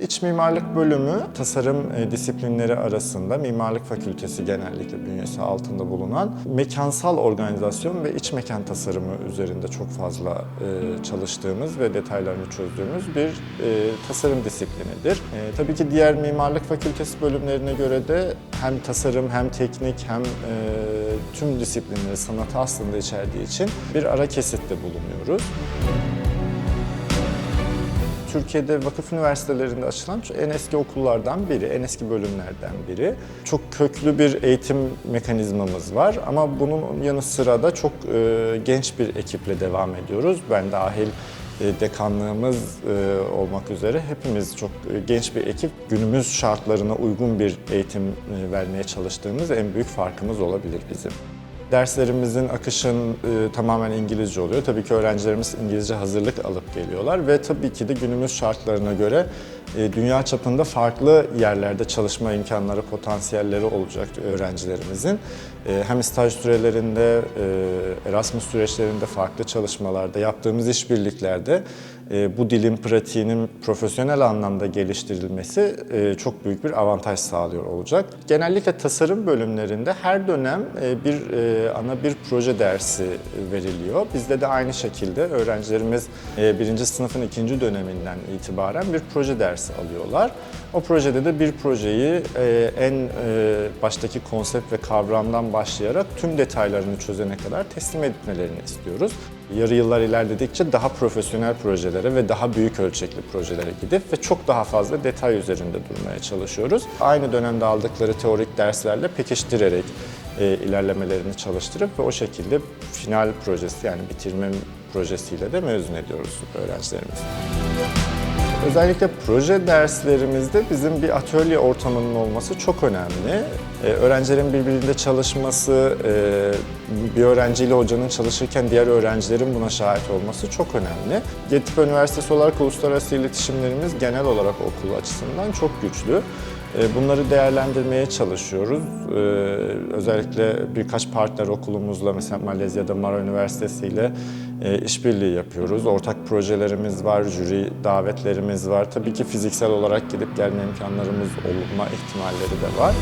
İç mimarlık bölümü tasarım e, disiplinleri arasında mimarlık fakültesi genellikle bünyesi altında bulunan mekansal organizasyon ve iç mekan tasarımı üzerinde çok fazla e, çalıştığımız ve detaylarını çözdüğümüz bir e, tasarım disiplinidir. Tabii ki diğer mimarlık fakültesi bölümlerine göre de hem tasarım hem teknik hem tüm disiplinleri sanatı aslında içerdiği için bir ara kesitte bulunuyoruz. Türkiye'de vakıf üniversitelerinde açılan en eski okullardan biri, en eski bölümlerden biri. Çok köklü bir eğitim mekanizmamız var ama bunun yanı sıra da çok e, genç bir ekiple devam ediyoruz. Ben dahil e, dekanlığımız e, olmak üzere hepimiz çok e, genç bir ekip. Günümüz şartlarına uygun bir eğitim vermeye çalıştığımız en büyük farkımız olabilir bizim. Derslerimizin akışın e, tamamen İngilizce oluyor. Tabii ki öğrencilerimiz İngilizce hazırlık alıp geliyorlar ve tabii ki de günümüz şartlarına göre e, dünya çapında farklı yerlerde çalışma imkanları, potansiyelleri olacak öğrencilerimizin. E, hem staj sürelerinde, e, Erasmus süreçlerinde, farklı çalışmalarda, yaptığımız işbirliklerde e, bu dilin pratiğinin profesyonel anlamda geliştirilmesi e, çok büyük bir avantaj sağlıyor olacak. Genellikle tasarım bölümlerinde her dönem bir ana bir proje dersi veriliyor. Bizde de aynı şekilde öğrencilerimiz birinci sınıfın ikinci döneminden itibaren bir proje dersi alıyorlar. O projede de bir projeyi en baştaki konsept ve kavramdan başlayarak tüm detaylarını çözene kadar teslim etmelerini istiyoruz. Yarı yıllar ilerledikçe daha profesyonel projelere ve daha büyük ölçekli projelere gidip ve çok daha fazla detay üzerinde durmaya çalışıyoruz. Aynı dönemde aldıkları teorik derslerle pekiştirerek e, ilerlemelerini çalıştırıp ve o şekilde final projesi yani bitirme projesiyle de mezun ediyoruz öğrencilerimizi. Özellikle proje derslerimizde bizim bir atölye ortamının olması çok önemli. Ee, öğrencilerin birbirinde çalışması, e, bir öğrenciyle hocanın çalışırken diğer öğrencilerin buna şahit olması çok önemli. Yeditepe Üniversitesi olarak uluslararası iletişimlerimiz genel olarak okul açısından çok güçlü. Ee, Bunları değerlendirmeye çalışıyoruz. Ee, Özellikle birkaç partner okulumuzla mesela Malezya'da Mara Üniversitesi ile e, işbirliği yapıyoruz. Ortak projelerimiz var, jüri davetlerimiz var. Tabii ki fiziksel olarak gidip gelme imkanlarımız olma ihtimalleri de var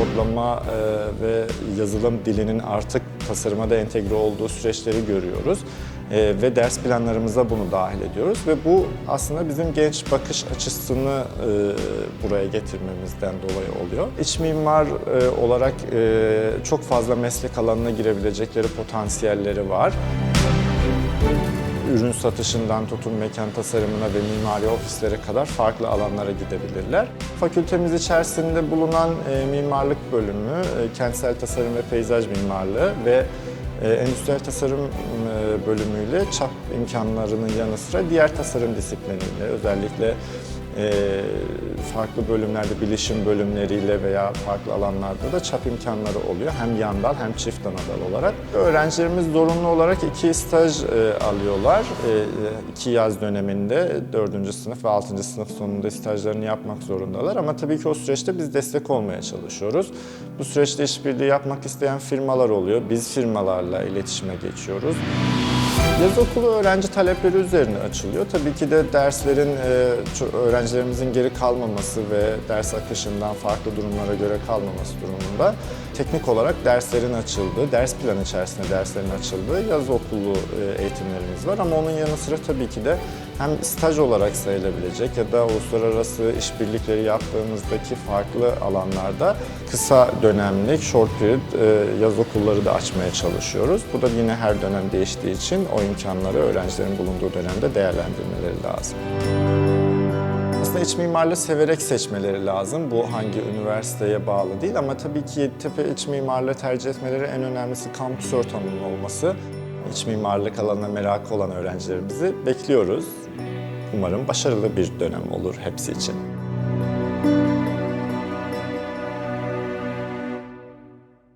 kodlama e, ve yazılım dilinin artık tasarıma da entegre olduğu süreçleri görüyoruz. E, ve ders planlarımıza bunu dahil ediyoruz ve bu aslında bizim genç bakış açısını e, buraya getirmemizden dolayı oluyor. İç mimar e, olarak e, çok fazla meslek alanına girebilecekleri potansiyelleri var ürün satışından tutun mekan tasarımına ve mimari ofislere kadar farklı alanlara gidebilirler. Fakültemiz içerisinde bulunan mimarlık bölümü, kentsel tasarım ve peyzaj mimarlığı ve e, endüstriyel tasarım bölümüyle çap imkanlarının yanı sıra diğer tasarım disipliniyle özellikle farklı bölümlerde bilişim bölümleriyle veya farklı alanlarda da çap imkanları oluyor. Hem yan dal hem çift ana dal olarak. Öğrencilerimiz zorunlu olarak iki staj e, alıyorlar. E, iki yaz döneminde 4. sınıf ve 6. sınıf sonunda stajlarını yapmak zorundalar. Ama tabii ki o süreçte biz destek olmaya çalışıyoruz. Bu süreçte işbirliği yapmak isteyen firmalar oluyor. Biz firmalarla iletişime geçiyoruz. Yaz okulu öğrenci talepleri üzerine açılıyor. Tabii ki de derslerin, e, öğrencilerimizin geri kalmaması ve ders akışından farklı durumlara göre kalmaması durumunda teknik olarak derslerin açıldığı, ders planı içerisinde derslerin açıldığı yaz okulu e, eğitimlerimiz var. Ama onun yanı sıra tabii ki de hem staj olarak sayılabilecek ya da uluslararası işbirlikleri yaptığımızdaki farklı alanlarda kısa dönemlik, short period e, yaz okulları da açmaya çalışıyoruz. Bu da yine her dönem değiştiği için o imkanları öğrencilerin bulunduğu dönemde değerlendirmeleri lazım. Aslında iç mimarlığı severek seçmeleri lazım. Bu hangi üniversiteye bağlı değil ama tabii ki Yeditepe iç mimarlığı tercih etmeleri en önemlisi kampüs ortamının olması. İç mimarlık alanına merakı olan öğrencilerimizi bekliyoruz. Umarım başarılı bir dönem olur hepsi için.